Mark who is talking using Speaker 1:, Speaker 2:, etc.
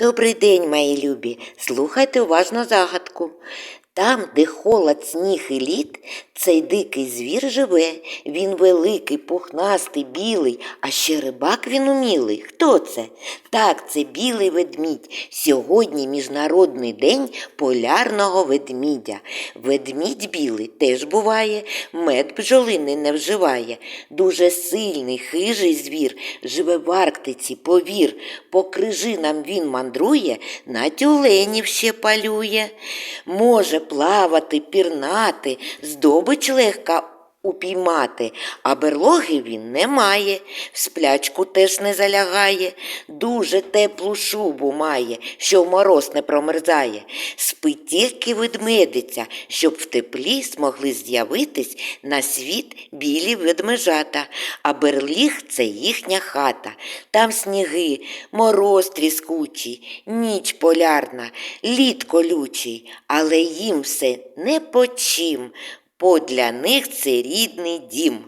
Speaker 1: Добрий день, мої любі. Слухайте уважно загадку. Там, де холод, сніг і лід, цей дикий звір живе. Він великий, пухнастий, білий, а ще рибак він умілий. Хто це? Так, це білий ведмідь. Сьогодні міжнародний день полярного ведмідя. Ведмідь білий теж буває, мед бджолини не вживає. Дуже сильний, хижий звір, живе в Арктиці, повір. По крижинам він мандрує, на тюленів ще палює. Може плавати, пірнати, здобич легка упіймати, а берлоги він не має, в сплячку теж не залягає, дуже теплу шубу має, що в мороз не промерзає. Спить тільки ведмедиця, щоб в теплі змогли з'явитись на світ білі ведмежата, а берліг це їхня хата. Там сніги, мороз тріскучий, ніч полярна, лід колючий, але їм все не по чим, бо для них це рідний дім.